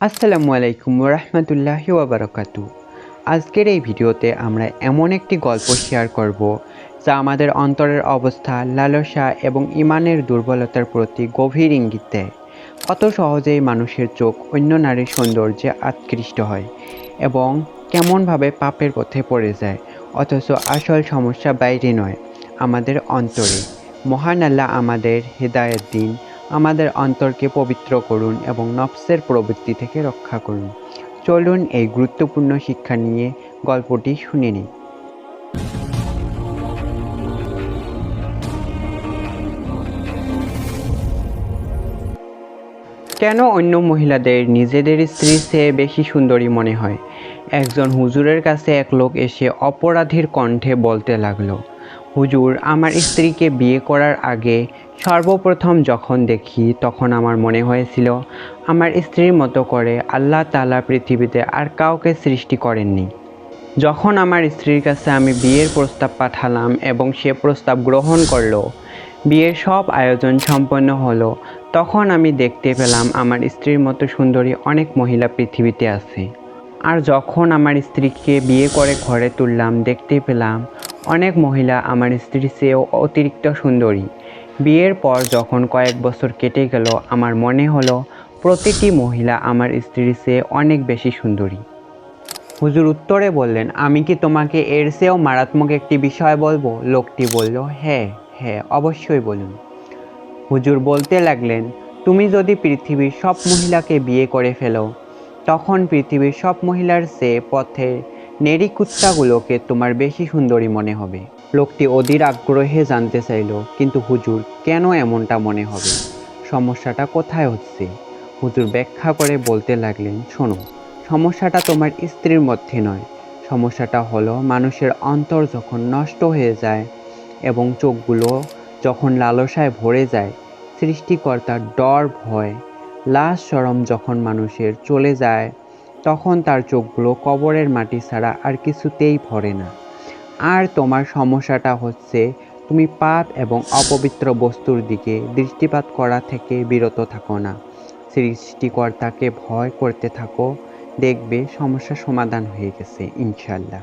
আসসালামু আলাইকুম রহমতুল্লাহি ওবরাকাতু আজকের এই ভিডিওতে আমরা এমন একটি গল্প শেয়ার করব যা আমাদের অন্তরের অবস্থা, লালসা এবং ইমানের দুর্বলতার প্রতি গভীর ইঙ্গিত। দেয় কত সহজেই মানুষের চোখ অন্য নারীর সৌন্দর্যে আকৃষ্ট হয় এবং কেমনভাবে পাপের পথে পড়ে যায়, অথচ আসল সমস্যা বাইরে নয়, আমাদের অন্তরে। মহান আল্লাহ আমাদের হেদায়েত দিন আমাদের অন্তরকে পবিত্র করুন এবং নফসের প্রবৃত্তি থেকে রক্ষা করুন। চলুন এই গুরুত্বপূর্ণ শিক্ষা নিয়ে গল্পটি শুনে নিই। কেন অন্য মহিলাদের নিজেদের স্ত্রীর চেয়ে বেশি সুন্দরী মনে হয়? একজন হুজুরের কাছে এক লোক এসে অপরাধীর কণ্ঠে বলতে লাগল হুজুর, আমার স্ত্রীকে বিয়ে করার আগে সর্বপ্রথম যখন দেখি তখন আমার মনে হয়েছিল, আমার স্ত্রীর মতো করে আল্লাহ তালা পৃথিবীতে আর কাউকে সৃষ্টি করেননি। যখন আমার স্ত্রীর কাছে আমি বিয়ের প্রস্তাব পাঠালাম এবং সে প্রস্তাব গ্রহণ করল, বিয়ের সব আয়োজন সম্পন্ন হলো, তখন আমি দেখতে পেলাম আমার স্ত্রীর মতো সুন্দরী অনেক মহিলা পৃথিবীতে আছে। আর যখন আমার স্ত্রীকে বিয়ে করে ঘরে তুললাম, দেখতে পেলাম অনেক মহিলা আমার স্ত্রীর চেয়েও অতিরিক্ত সুন্দরী। বিয়ের পর যখন কয়েক বছর কেটে গেল, আমার মনে হলো প্রতিটি মহিলা আমার স্ত্রীর চেয়ে অনেক বেশি সুন্দরী। হুজুর উত্তরে বললেন, আমি কি তোমাকে এর চেয়েও মারাত্মক একটি বিষয় বলব? লোকটি বলল হ্যাঁ হ্যাঁ অবশ্যই বলুন। হুজুর বলতে লাগলেন, তুমি যদি পৃথিবীর সব মহিলাকে বিয়ে করে ফেলো, তখন পৃথিবীর সব মহিলার চেয়ে পথে নেড়ি কুত্তাগুলোকে তোমার বেশি সুন্দরী মনে হবে। লোকটি অধীর আগ্রহে জানতে চাইল, কিন্তু হুজুর, কেন এমনটা মনে হবে? সমস্যাটা কোথায় হচ্ছে? হুজুর ব্যাখ্যা করে বলতে লাগলেন, শোনো, সমস্যাটা তোমার স্ত্রীর মধ্যে নয়। সমস্যাটা হলো মানুষের অন্তর যখন নষ্ট হয়ে যায় এবং চোখগুলো যখন লালসায় ভরে যায়, সৃষ্টিকর্তার ডর ভয়, লাশ সরম যখন মানুষের চলে যায় তখন তার চোখগুলো কবরের মাটি ছাড়া আর কিছুতেই ভরে না। আর তোমার সমস্যাটা হচ্ছে, তুমি পাপ এবং অপবিত্র বস্তুর দিকে দৃষ্টিপাত করা থেকে বিরত থাকো না। সৃষ্টিকর্তাকে ভয় করতে থাকো, দেখবে সমস্যা সমাধান হয়ে গেছে ইনশাল্লাহ